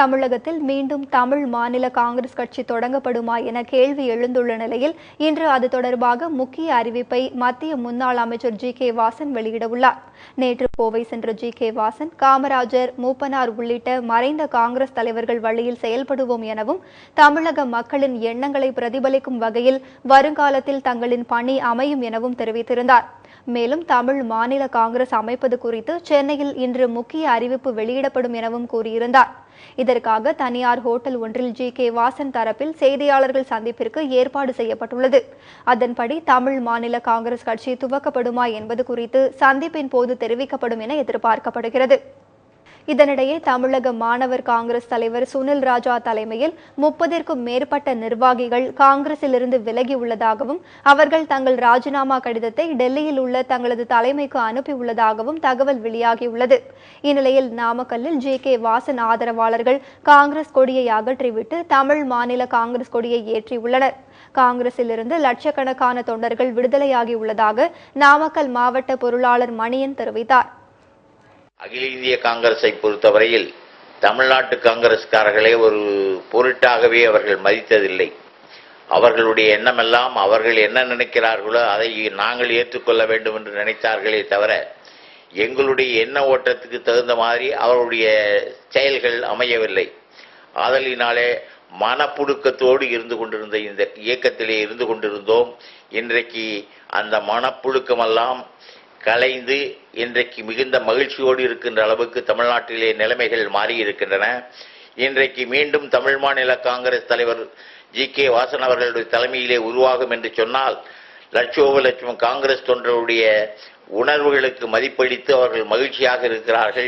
தமிழகத்தில் மீண்டும் தமிழ் மாநில காங்கிரஸ் கட்சி தொடங்கப்படுமா என கேள்வி எழுந்துள்ள நிலையில் இன்று அது தொடர்பாக முக்கிய அறிவிப்பை மத்திய முன்னாள் அமைச்சர் ஜி. கே. வாசன் வெளியிடவுள்ளார். நேற்று கோவை சென்ற ஜி. கே. வாசன் காமராஜர் மூப்பனார் உள்ளிட்ட மறைந்த காங்கிரஸ் தலைவர்கள் வழியில் செயல்படுவோம் எனவும் தமிழக மக்களின் எண்ணங்களை பிரதிபலிக்கும் வகையில் வருங்காலத்தில் தங்களின் பணி அமையும் எனவும் தெரிவித்திருந்தார். மேலும் தமிழ் மாநில காங்கிரஸ் அமைப்பது குறித்து சென்னையில் இன்று முக்கிய அறிவிப்பு வெளியிடப்படும் எனவும் கூறியிருந்தார். இதற்காக தனியார் ஹோட்டல் ஒன்றில் ஜி. கே. வாசன் தரப்பில் செய்தியாளர்கள் சந்திப்பிற்கு ஏற்பாடு செய்யப்பட்டுள்ளது. அதன்படி தமிழ் மாநில காங்கிரஸ் கட்சி துவக்கப்படுமா என்பது குறித்து சந்திப்பின் போது தெரிவிக்கப்படும் என எதிர்பார்க்கப்படுகிறது. இதனிடையே தமிழக மாணவர் காங்கிரஸ் தலைவர் சுனில் ராஜா தலைமையில் முப்பதிற்கும் மேற்பட்ட நிர்வாகிகள் காங்கிரசிலிருந்து விலகியுள்ளதாகவும் அவர்கள் தங்கள் ராஜினாமா கடிதத்தை டெல்லியில் உள்ள தங்களது தலைமைக்கு அனுப்பியுள்ளதாகவும் தகவல் வெளியாகியுள்ளது. இந்நிலையில் நாமக்கல்லில் ஜே கே வாசன் ஆதரவாளர்கள் காங்கிரஸ் கொடியை அகற்றிவிட்டு தமிழ் மாநில காங்கிரஸ் கொடியை ஏற்றியுள்ளனர். காங்கிரசிலிருந்து லட்சக்கணக்கான தொண்டர்கள் விடுதலையாகியுள்ளதாக நாமக்கல் மாவட்ட பொருளாளர் மணியன் தெரிவித்தார். அகில இந்திய காங்கிரஸை பொறுத்தவரையில் தமிழ்நாட்டு காங்கிரஸ்காரர்களை ஒரு பொருட்டாகவே அவர்கள் மதித்ததில்லை. அவர்களுடைய எண்ணமெல்லாம் அவர்கள் என்ன நினைக்கிறார்களோ அதை நாங்கள் ஏற்றுக்கொள்ள வேண்டும் என்று நினைத்தார்களே தவிர எங்களுடைய எண்ண ஓட்டத்துக்கு தகுந்த மாதிரி அவருடைய செயல்கள் அமையவில்லை. ஆதலினாலே மனப்புழுக்கத்தோடு இருந்து கொண்டிருந்த இந்த இயக்கத்திலே இருந்து கொண்டிருந்தோம். இன்றைக்கு அந்த மனப்புழுக்கமெல்லாம் கலைந்து இன்றைக்கு மிகுந்த மகிழ்ச்சியோடு இருக்கின்ற அளவுக்கு தமிழ்நாட்டிலே நிலைமைகள் மாறி இருக்கின்றன இன்றைக்கு மீண்டும் தமிழ் மாநில காங்கிரஸ் தலைவர் ஜி கே வாசன் அவர்களுடைய தலைமையிலே உருவாகும் என்று சொன்னால் லட்சோப லட்சம் காங்கிரஸ் தொண்டருடைய உணர்வுகளுக்கு மதிப்பளித்து அவர்கள் மகிழ்ச்சியாக இருக்கிறார்கள்.